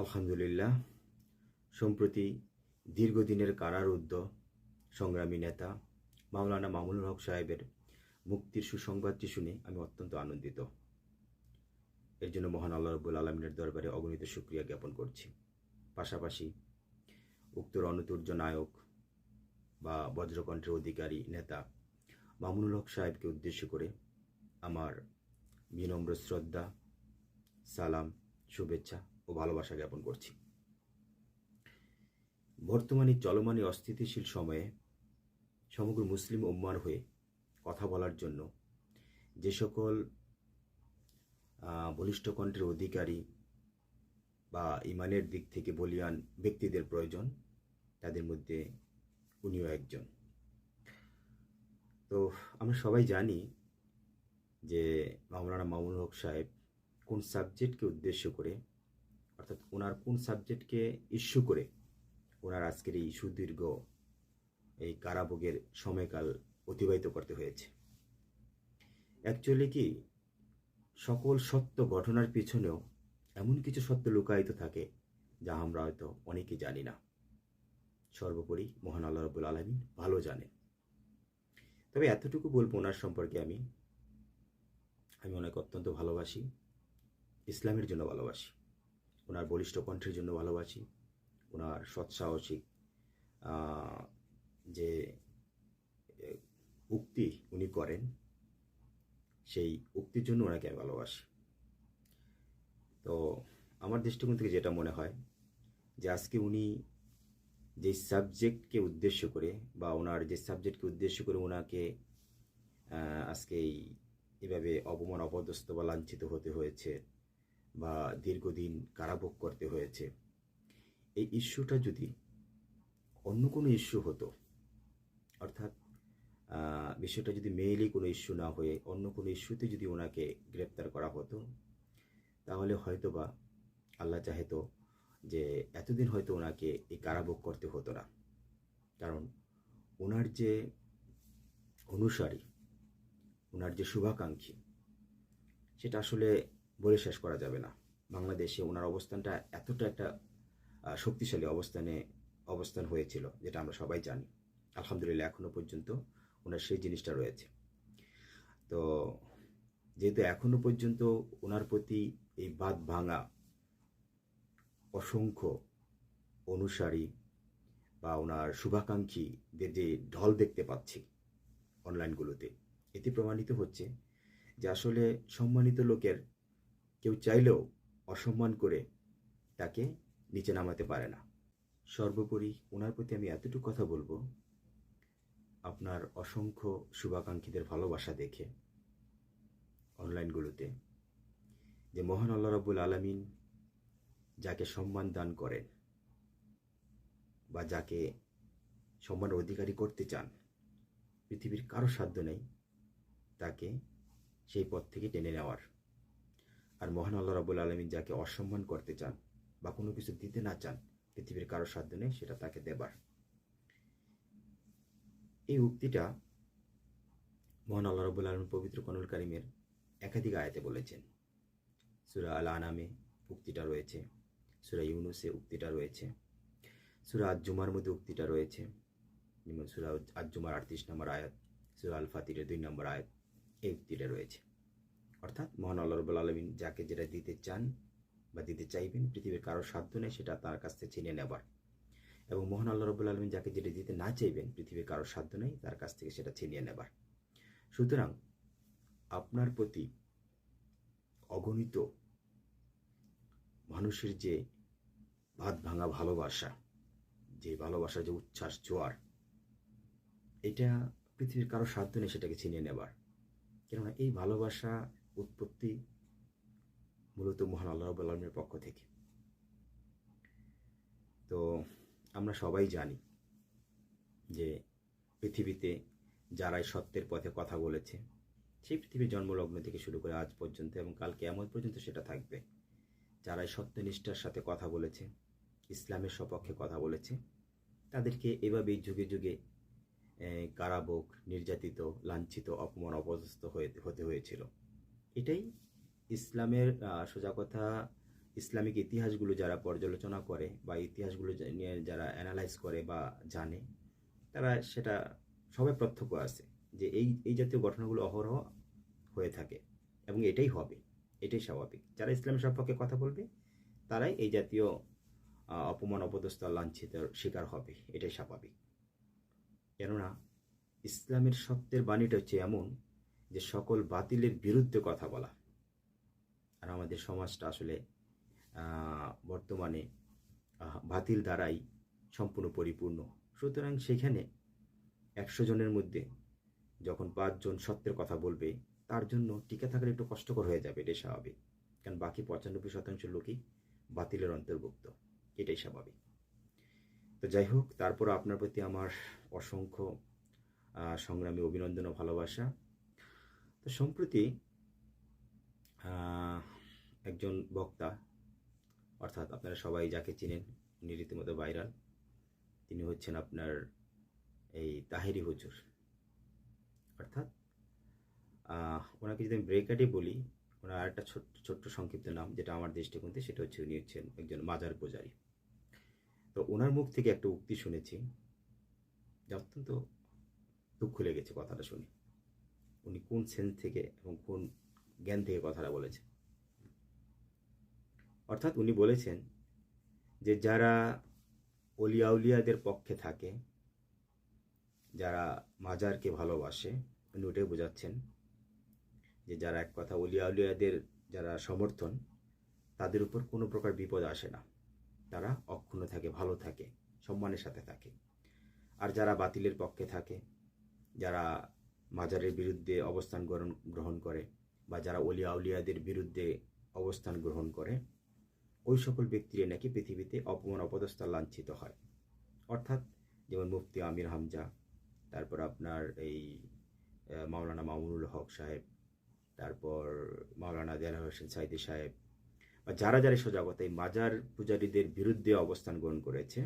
আলহামদুলিল্লাহ, সম্প্রতি দীর্ঘদিনের কারারুদ্ধ সংগ্রামী নেতা মাওলানা মামুনুল হক সাহেবের মুক্তির সুসংবাদটি শুনে আমি অত্যন্ত আনন্দিত। এর জন্য মহান আল্লাহ রব্বুল আলমিনের দরবারে অগণিত সুক্রিয়া জ্ঞাপন করছি। পাশাপাশি উক্ত রণতুর্য নায়ক বা বজ্রকণ্ঠের অধিকারী নেতা মামুনুল হক সাহেবকে উদ্দেশ্য করে আমার বিনম্র শ্রদ্ধা, সালাম, শুভেচ্ছা ও ভালোবাসা জ্ঞাপন করছি। বর্তমানে চলমানে অস্থিতিশীল সময়ে সমগ্র মুসলিম উম্মার হয়ে কথা বলার জন্য যে সকল বলিষ্ঠ কণ্ঠের অধিকারী বা ইমানের দিক থেকে বলিয়ান ব্যক্তিদের প্রয়োজন, তাদের মধ্যে উনিও একজন। তো আমরা সবাই জানি যে মাওলানা মামুন হক সাহেব কোন সাবজেক্টকে উদ্দেশ্য করে অর্থাৎ ওনার কোন সাবজেক্টকে ইস্যু করে ওনার আজকের এই সুদীর্ঘ এই কারাভোগের সময়কাল অতিবাহিত করতে হয়েছে। অ্যাকচুয়ালি কি, সকল সত্য ঘটনার পিছনেও এমন কিছু সত্য লুকায়িত থাকে যা আমরা হয়তো অনেকে জানি না। সর্বোপরি মহান আল্লাহ রবুল আলমিন ভালো জানেন। তবে এতটুকু বলব ওনার সম্পর্কে আমি। আমি ওনাকে অত্যন্ত ভালোবাসি, ইসলামের জন্য ভালোবাসি। ওনার বলিষ্ঠ কণ্ঠের জন্য ভালোবাসি। ওনার সৎসাহসিক যে উক্তি উনি করেন, সেই উক্তির জন্য ওনাকে আমি ভালোবাসি। তো আমার দৃষ্টিকোণ থেকে যেটা মনে হয় যে, আজকে উনি যে সাবজেক্টকে উদ্দেশ্য করে বা ওনার যে সাবজেক্টকে উদ্দেশ্য করে ওনাকে আজকে এই, এভাবে অপমান, অপদস্থ বা লাঞ্ছিত হতে হয়েছে বা দীর্ঘদিন কারাভোগ করতে হয়েছে। এই ইস্যুটা যদি অন্য কোনো ইস্যু হতো, অর্থাৎ বিষয়টা যদি মেইলি কোনো ইস্যু না হয়ে অন্য কোনো ইস্যুতে যদি ওনাকে গ্রেপ্তার করা হতো, তাহলে হয়তোবা আল্লাহ চাহেতো যে এতদিন হয়তো ওনাকে এই কারাভোগ করতে হতো না। কারণ ওনার যে অনুসারী, ওনার যে শুভাকাঙ্ক্ষী, সেটা আসলে বলে শেষ করা যাবে না। বাংলাদেশে ওনার অবস্থানটা এতটা একটা শক্তিশালী অবস্থানে অবস্থান হয়েছিল, যেটা আমরা সবাই জানি। আলহামদুলিল্লাহ এখনও পর্যন্ত ওনার সেই জিনিসটা রয়েছে। তো যেহেতু এখনও পর্যন্ত ওনার প্রতি এই বাদ ভাঙা অসংখ্য অনুসারী বা ওনার শুভাকাঙ্ক্ষীদের যে ঢল দেখতে পাচ্ছি অনলাইনগুলোতে, এতে প্রমাণিত হচ্ছে যে আসলে সম্মানিত লোকের কেউ চাইলেও অসম্মান করে তাকে নিচে নামাতে পারে না। সর্বোপরি ওনার প্রতি আমি এতটুকু কথা বলব, আপনার অসংখ্য শুভাকাঙ্ক্ষীদের ভালোবাসা দেখে, অনলাইনগুলোতে, যে মহান আল্লাহ রাবুল আলামিন যাকে সম্মান দান করেন বা যাকে সম্মান অধিকারী করতে চান, পৃথিবীর কারও সাধ্য নেই তাকে সেই পথ থেকে টেনে নেওয়ার। আর মহান আল্লাহ রাবুল আলমিন যাকে অসম্মান করতে চান বা কোনো কিছু দিতে না চান, পৃথিবীর কারও সাধ্য নেই সেটা তাকে দেবার। এই উক্তিটা মহান আল্লাহ রাবুল আলম পবিত্র কনুল কারিমের একাধিক আয়াতে বলেছেন। সুরা আল আনামে উক্তিটা রয়েছে, সুরা ইউনুসে উক্তিটা রয়েছে, সুরা আজ জুমার মধ্যে উক্তিটা রয়েছে, যেমন সুরা আজ জুমার আটত্রিশ নম্বর আয়াত, সুরা আল ফাতিরের দুই নম্বর আয়াত, এই উক্তিটা রয়েছে। অর্থাৎ মহান আল্লাহ রবুল আলমিন যাকে যেটা দিতে চান বা দিতে চাইবেন, পৃথিবীর কারও সাধ্য নেই সেটা তার কাছ থেকে চিনে নেবার এবং মহান আল্লাহ রবুল আলমিন যাকে যেটা দিতে না চাইবেন, পৃথিবীর কারও সাধ্য নেই তার কাছ থেকে সেটা ছিনিয়ে নেবার সুতরাং আপনার প্রতি অগণিত মানুষের যে ভাত ভাঙা ভালোবাসা, যে ভালোবাসার যে উচ্ছ্বাস, জোয়ার, এটা পৃথিবীর কারও সাধ্য নেই সেটাকে ছিনিয়ে নেবার কেননা এই ভালোবাসা উৎপত্তি মূলত মহান আল্লাহ আলমের পক্ষ থেকে। তো আমরা সবাই জানি যে পৃথিবীতে যারাই সত্যের পথে কথা বলেছে, সেই পৃথিবীর জন্মলগ্ন থেকে শুরু করে আজ পর্যন্ত এবং কাল কেমন পর্যন্ত সেটা থাকবে। যারাই সত্যনিষ্ঠার সাথে কথা বলেছে, ইসলামের সপক্ষে কথা বলেছে, তাদেরকে এভাবেই যুগে যুগে কারাভোগ, নির্যাতিত, লাঞ্ছিত, অপমান, অপদস্থ হয়ে, হতে হয়েছিল। এটাই ইসলামের সোজা কথা, ইসলামিক ইতিহাসগুলো যারা পর্যালোচনা করে বা ইতিহাসগুলো নিয়ে যারা অ্যানালাইজ করে বা জানে, তারা সেটা সবাই প্রত্যক্ষ আছে যে এই এই জাতীয় ঘটনাগুলো অহরহ হয়ে থাকে এবং এটাই হবে, এটাই স্বাভাবিক। যারা ইসলামের সম্পর্কে কথা বলবে, তারাই এই জাতীয় অপমান, অপদস্থ, লাঞ্ছিত শিকার হবে, এটাই স্বাভাবিক। কেননা ইসলামের সত্যের বাণীটা হচ্ছে এমন যে সকল বাতিলের বিরুদ্ধে কথা বলা। আর আমাদের সমাজটা আসলে বর্তমানে বাতিল দ্বারাই সম্পূর্ণ পরিপূর্ণ। সুতরাং সেখানে একশো জনের মধ্যে যখন পাঁচজন সত্যের কথা বলবে, তার জন্য টিকে থাকার একটু কষ্টকর হয়ে যাবে, এটাই স্বাভাবিক। কারণ বাকি পঁচানব্বই শতাংশ লোকই বাতিলের অন্তর্ভুক্ত, এটাই স্বাভাবিক। তো যাই হোক তারপর আপনার প্রতি আমার অসংখ্য সংগ্রামী অভিনন্দন ও ভালোবাসা। তো সম্প্রতি একজন বক্তা, অর্থাৎ আপনারা সবাই যাকে চিনেন, উনি রীতিমতো ভাইরাল, তিনি হচ্ছেন আপনার এই তাহেরি হুজুর। অর্থাৎ ওনাকে যদি আমি ব্রেকাটে বলি, ওনার আরেকটা ছোট্ট ছোট্ট সংক্ষিপ্ত নাম, যেটা আমার দৃষ্টিকোণতে সেটা হচ্ছে উনি হচ্ছেন একজন মাজার পূজারী। তো ওনার মুখ থেকে একটা উক্তি শুনেছি, যা অত্যন্ত দুঃখ লেগেছে কথাটা শুনে। উনি কোন সেন্স থেকে এবং কোন জ্ঞান থেকে কথাটা বলেছেন? অর্থাৎ উনি বলেছেন যে যারা অলিয়াউলিয়াদের পক্ষে থাকে, যারা মাজারকে ভালোবাসে, উনি ওটাই বোঝাচ্ছেন যে যারা এক কথা অলিয়াউলিয়াদের যারা সমর্থন, তাদের উপর কোনো প্রকার বিপদ আসে না। তারা অক্ষুণ্ণ থাকে, ভালো থাকে, সম্মানের সাথে থাকে। আর যারা বাতিলের পক্ষে থাকে, যারা মাজারের বিরুদ্ধে অবস্থান গ্রহণ গ্রহণ করে বা যারা অলিয়া উলিয়াদের বিরুদ্ধে অবস্থান গ্রহণ করে, ওই সকল ব্যক্তিরা নাকি পৃথিবীতে অপমান অপদস্থ লাঞ্ছিত হয়। অর্থাৎ যেমন মুফতি আমির হামজা, তারপর আপনার এই মাওলানা মামুনুল হক সাহেব, তারপর মাওলানা দেলা হোসেন সাইদি সাহেব, বা যারা যারা সজাগত এই মাজার পূজারীদের বিরুদ্ধে অবস্থান গ্রহণ করেছে,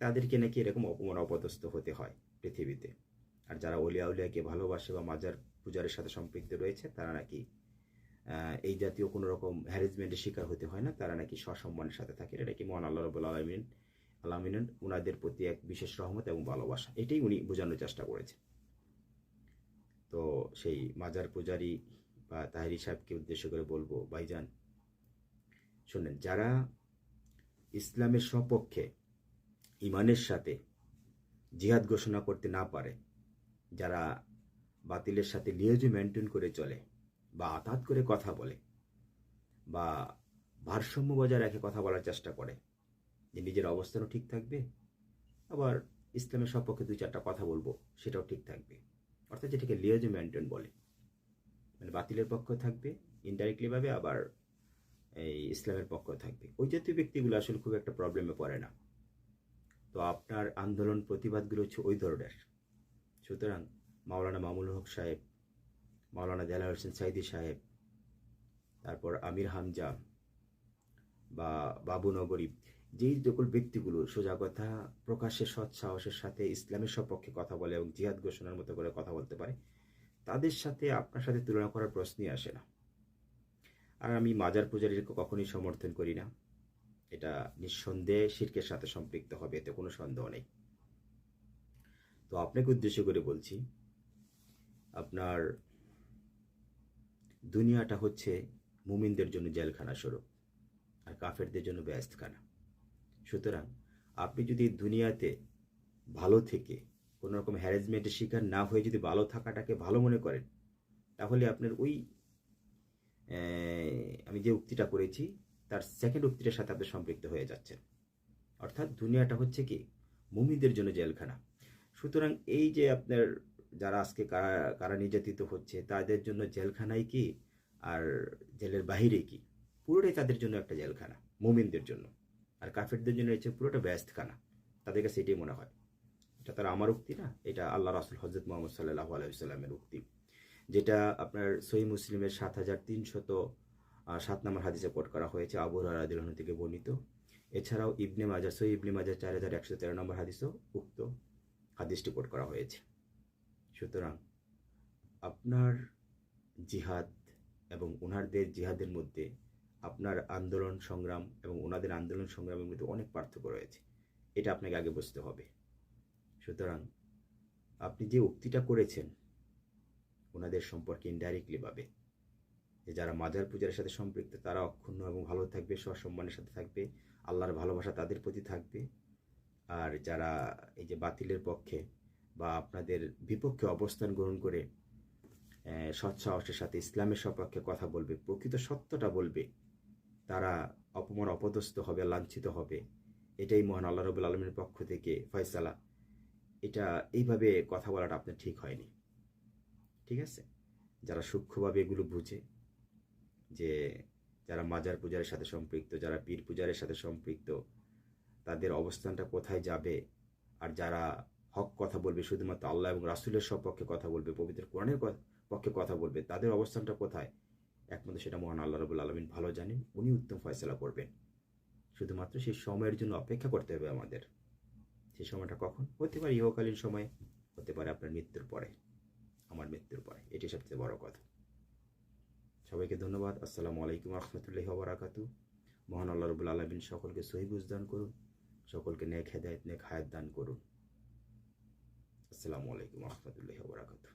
তাদেরকে নাকি এরকম অপমান অপদস্থ হতে হয় পৃথিবীতে। আর যারা অলিয়া উলিয়াকে ভালোবাসে বা মাজার পূজারের সাথে সম্পৃক্ত রয়েছে, তারা নাকি এই জাতীয় কোনো রকম হ্যারেসমেন্টের শিকার হতে হয় না, তারা নাকি সসম্মানের সাথে থাকে। এটা কি মহান আল্লাহ রবুল আলমিন আলমিন উনাদের প্রতি এক বিশেষ রহমত এবং ভালোবাসা? এটাই উনি বোঝানোর চেষ্টা করেছেন। তো সেই মাজার পূজারি বা তাহেরি সাহেবকে উদ্দেশ্য করে বলব, ভাইজান, শোনেন, যারা ইসলামের সপক্ষে ইমানের সাথে জিহাদ ঘোষণা করতে না পারে যারা বাতিলের সাথে লিয়েজু মেনটেন করে চলে বা আঘাত করে কথা বলে বা ভারসাম্য বজায় রেখে কথা বলার চেষ্টা করে যে নিজের অবস্থানও ঠিক থাকবে, আবার ইসলামের সপক্ষে দুই চারটা কথা বলব, সেটাও ঠিক থাকবে। অর্থাৎ যেটাকে লিয়েজু মেনটেন বলে। মানে বাতিলের পক্ষ থাকবে ইনডাইরেক্টলি ভাবে আবার এই ইসলামের পক্ষ থাকবে। ওই জাতীয় ব্যক্তিগুলো আসলে খুব একটা প্রবলেমে পড়ে না। তো আপনার আন্দোলন প্রতিবাদগুলো হচ্ছে ওই ধরনের। সুতরাং মাওলানা মামুল হক সাহেব, মাওলানা দেলা হোসেন সাইদি সাহেব, তারপর আমির হামজা বা বাবু নগরী, যেই সকল ব্যক্তিগুলো সোজা কথা প্রকাশ্যে সৎ সাহসের সাথে ইসলামের সপক্ষে কথা বলে এবং জিহাদ ঘোষণার মতো করে কথা বলতে পারে, তাদের সাথে আপনার সাথে তুলনা করার প্রশ্নই আসে না। আর আমি মাজার পূজারীকে কখনোই সমর্থন করি না। এটা নিঃসন্দেহে শির্কের সাথে সম্পৃক্ত হবে, এতে কোনো সন্দেহ নেই। তো আপনাকে উদ্দেশ্য করে বলছি, আপনার দুনিয়াটা হচ্ছে মুমিনদের জন্য জেলখানা স্বরূপ আর কাফেরদের জন্য ব্যস্তখানা। সুতরাং আপনি যদি দুনিয়াতে ভালো থেকে কোনো রকম হ্যারাসমেন্টের শিকার না হয়ে যদি ভালো থাকাটাকে ভালো মনে করেন, তাহলে আপনার ওই আমি যে উক্তিটা করেছি, তার সেকেন্ড উক্তিটার সাথে আপনি সম্পৃক্ত হয়ে যাচ্ছেন। অর্থাৎ দুনিয়াটা হচ্ছে কি, মুমিনদের জন্য জেলখানা। সুতরাং এই যে আপনার যারা আজকে কারা নির্যাতিত হচ্ছে, তাদের জন্য জেলখানাই কি? আর জেলের বাহিরে কি? পুরোটাই তাদের জন্য একটা জেলখানা, মুমিনদের জন্য। আর কাফেরদের জন্য হচ্ছে পুরোটা ব্যস্তখানা। তাদের কাছে এটাই মনে হয়। এটা তার আমার উক্তি না, এটা আল্লাহ রাসুল হজরত মোহাম্মদ সাল্লাহ আলাইসাল্লামের উক্তি। যেটা আপনার সহি মুসলিমের সাত হাজার তিনশত সাত নম্বর হাদিসে কোট করা হয়েছে, আবু রাদিল থেকে বর্ণিত। এছাড়াও ইবনে মাজার সহি ইবনে মাজার চার হাজার একশো তেরো নম্বর হাদিসও উক্ত। হাদিসটি রিপোর্ট করা হয়েছে। সুতরাং আপনার জিহাদ এবং ওনারদের জিহাদের মধ্যে আপনার আন্দোলন সংগ্রাম এবং ওনাদের আন্দোলন সংগ্রামের মধ্যে অনেক পার্থক্য রয়েছে। এটা আপনাকে আগে বুঝতে হবে। সুতরাং আপনি যে উক্তিটা করেছেন ওনাদের সম্পর্কে ইনডাইরেক্টলি ভাবে, যে যারা মাজার পূজার সাথে সম্পৃক্ত, তারা অক্ষুণ্ণ এবং ভালো থাকবে, সসম্মানের সাথে থাকবে, আল্লাহর ভালোবাসা তাদের প্রতি থাকবে আর যারা এই যে বাতিলের পক্ষে বা আপনাদের বিপক্ষে অবস্থান গ্রহণ করে আহ, সৎ সাহসের সাথে ইসলামের সপক্ষে কথা বলবে প্রকৃত সত্যটা বলবে তারা অপমান অপদস্থ হবে লাঞ্ছিত হবে। এটাই মহান আল্লাহ রবুল আলমের পক্ষ থেকে ফয়সালা। এটা এইভাবে কথা বলাটা আপনার ঠিক হয়নি। ঠিক আছে? যারা সূক্ষ্মভাবে এগুলো বুঝে যে যারা মাজার পূজারের সাথে সম্পৃক্ত যারা পীর পূজারের সাথে সম্পৃক্ত তাদের অবস্থানটা কোথায় যাবে? আর যারা হক কথা বলবে, শুধুমাত্র আল্লাহ এবং রাসুলের সব পক্ষে কথা বলবে, পবিত্র কোরআনের পক্ষে কথা বলবে, তাদের অবস্থানটা কোথায়? একমাত্র সেটা মহান আল্লাহ রবুল আলমিন ভালো জানেন, উনি উত্তম ফয়সলা করবেন। শুধুমাত্র সেই সময়ের জন্য অপেক্ষা করতে হবে আমাদের। সেই সময়টা কখন? হতে পারে ইহকালীন সময়ে, হতে পারে আপনার মৃত্যুর পরে। আমার মৃত্যুর পরে এটি সবচেয়ে বড় কথা। সবাইকে ধন্যবাদ। আসসালামু আলাইকুম রহমতুল্লাহ বারাকাতু মহান আল্লাহ রবুল আলমিন সকলকে সহিবুজ দান করুন। সকলকে নেক হেদায়ত নেক হায়াত দান করুন। আসসালামু আলাইকুম রহমতুল্লাহ বারাকাতু